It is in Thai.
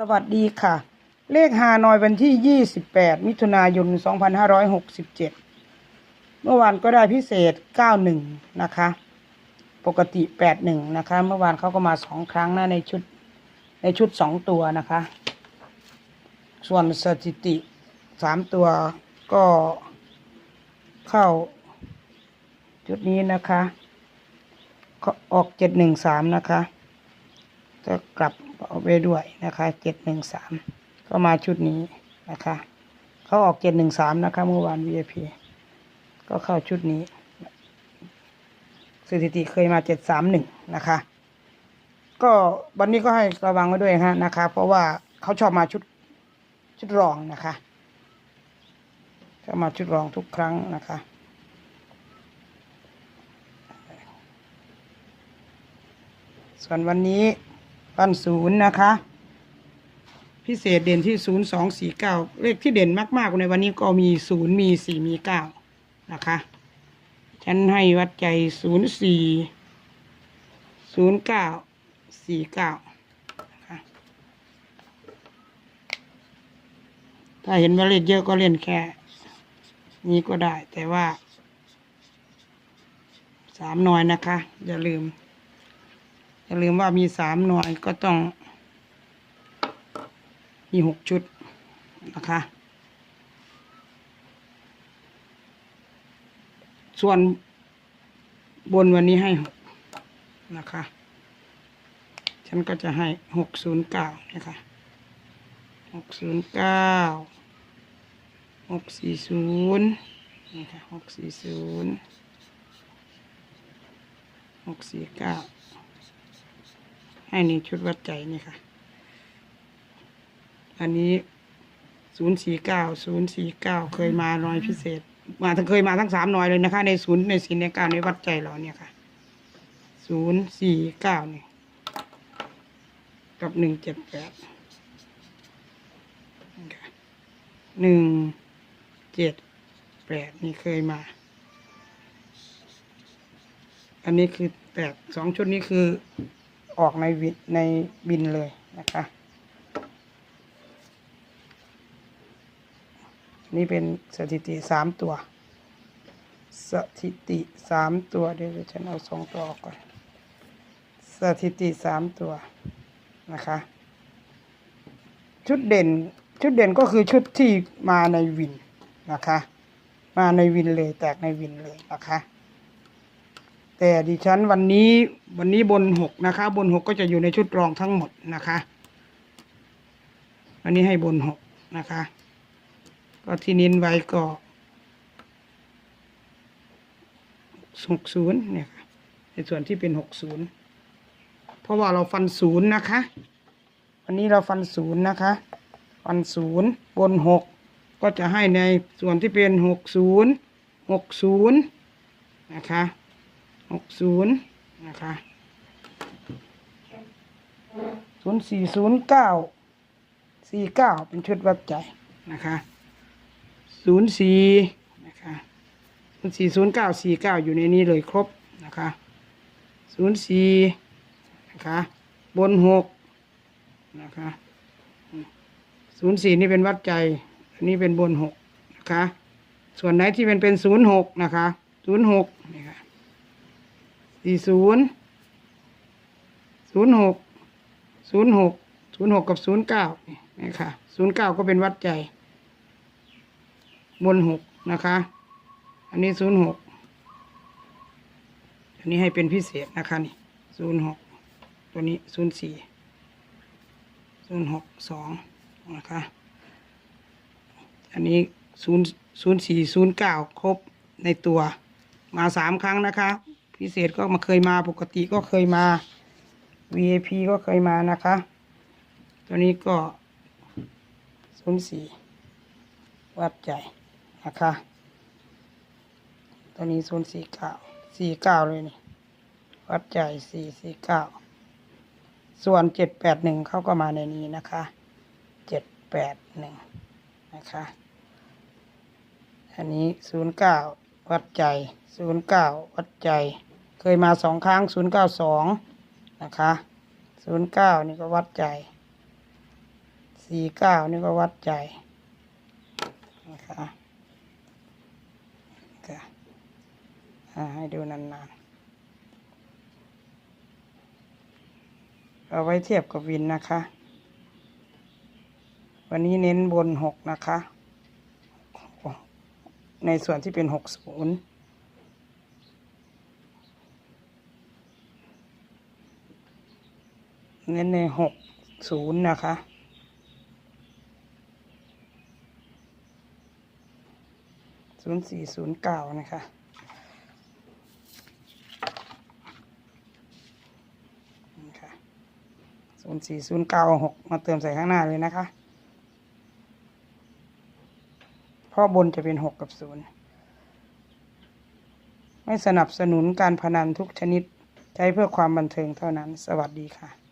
สวัสดีค่ะ เลขฮานอยวันที่ 28 มิถุนายน 2567 เมื่อวานก็ได้พิเศษ 91 นะคะ ปกติ 81 นะคะ เมื่อวานเขาก็มาสองครั้งนะในชุด ในชุดสองตัวนะคะ ส่วนสถิติสามตัวก็เข้า ชุดนี้นะคะก็ออก 713 นะคะ ก็กลับเอาไปด้วยนะคะเจ็ดหนึ่งสามก็มาชุดนี้นะคะเขาออกเจ็ดหนึ่งสามนะคะเมื่อวาน VIP ก็เข้าชุดนี้สถิติเคยมาเจ็ดสามหนึ่งนะคะ ก็วันนี้ก็ให้ระวังไว้ด้วยฮะนะคะ เพราะว่าเขาชอบมาชุดชุดรองนะคะชอบมาชุดรองทุกครั้งนะคะส่วนวันนี้ ปันศูนย์นะคะ พิเศษเด่นที่ศูนย์สองสี่เก้าเลขที่เด่นมากๆในวันนี้ก็มีศูนย์มีสี่มีเก้านะคะฉันให้วัดใจศูนย์สี่ศูนย์เก้าสี่เก้าถ้าเห็นว่าเลขเยอะก็เล่นแค่ นี้ก็ได้แต่ว่าสามน่อยนะคะ อย่าลืม อย่าลืมว่ามีสามหน่วยก็ต้อง มีหกชุดนะคะ ส่วนบนวันนี้ให้หกนะคะ ฉันก็จะให้หกศูนย์เก้านะคะหกศูนย์เก้าหกสี่ศูนย์นี่ค่ะหกสี่ศูนย์หกสี่เก้า ให้นี่ชุดวัดใจนี่ค่ะ อันนี้ศูนย์สี่เก้าศูนย์สี่เก้าเคยมาหน่อยพิเศษ มาทั้งเคยมาทั้งสามหน่อยเลยนะคะ ในศูนย์ในสี่ในเก้าในวัดใจเราเนี่ยค่ะศูนย์สี่เก้านี่กับหนึ่งเจ็ดแปดหนึ่งเจ็ดแปดนี่เคยมา อันนี้คือแปดสองชุดนี้คือ ออกในวินในบินเลยนะคะ นี่เป็นสถิติสามตัว สถิติสามตัวเดี๋ยวฉันเอาสองตัวออกก่อน สถิติสามตัวนะคะ ชุดเด่นชุดเด่นก็คือชุดที่มาในวินนะคะ มาในวินเลยแตกในวินเลยนะคะ แต่ดิฉันวันนี้วันนี้บนหกนะคะ บนหกก็จะอยู่ในชุดรองทั้งหมดนะคะวันนี้ให้บนหกนะคะ ก็ที่นินไว้ก็หกศูนย์เนี่ยค่ะในส่วนที่เป็นหกศูนย์เพราะว่าเราฟันศูนย์นะคะ วันนี้เราฟันศูนย์นะคะ ฟันศูนย์บนหกก็จะให้ในส่วนที่เป็นหกศูนย์หกศูนย์นะคะ หกศูนย์นะคะศูนย์สี่ศูนย์เก้าสี่เก้าเป็นชุดวัดใจนะคะศูนย์สี่นะคะศูนย์สี่ศูนย์เก้าสี่เก้าอยู่ในนี้เลยครบนะคะศูนย์สี่นะคะบนหกนะคะศูนย์สี่นี่เป็นวัดใจ อันนี้เป็นบนหกนะคะ ส่วนไหนที่เป็นเป็นศูนย์หกนะคะศูนย์หกนี่ค่ะ สี่ศูนย์ศูนย์หกศูนย์หกศูนย์หกกับศูนย์เก้านี่ค่ะศูนย์เก้าก็เป็นวัดใจ บนหกนะคะ อันนี้ศูนย์หกอันนี้ให้เป็นพิเศษนะคะนี่ศูนย์หกตัวนี้ศูนย์สี่ศูนย์หกสองนะคะอันนี้ศูนย์ศูนย์สี่ศูนย์เก้าครบในตัวมาสามครั้งนะคะ พิเศษก็มาเคยมาปกติก็เคยมา VIP ก็เคยมานะคะ ตัวนี้ก็ศูนย์สี่วัดใจนะคะ ตัวนี้ศูนย์สี่เก้าสี่เก้าเลยนี่ วัดใจสี่สี่เก้าส่วนเจ็ดแปดหนึ่งเขาก็มาในนี้นะคะเจ็ดแปดหนึ่งนะคะ อันนี้ศูนย์เก้า วัดใจศูนย์เก้าวัดใจ เคยมาสองครั้งศูนย์เก้าสองนะคะศูนย์เก้านี่ก็วัดใจสี่เก้านี่ก็วัดใจนะคะค่ะให้ดูนานๆ เอาไว้เทียบกับวินนะคะ วันนี้เน้นบนหกนะคะ ในส่วนที่เป็นหกศูนย์เน้นในหกศูนย์นะคะศูนย์สี่ศูนย์เก้านะคะนี่ค่ะศูนย์สี่ศูนย์เก้าหกมาเติมใส่ข้างหน้าเลยนะคะ เพราะบนจะเป็นหกกับศูนย์ไม่สนับสนุนการพนันทุกชนิด ใช้เพื่อความบันเทิงเท่านั้น สวัสดีค่ะ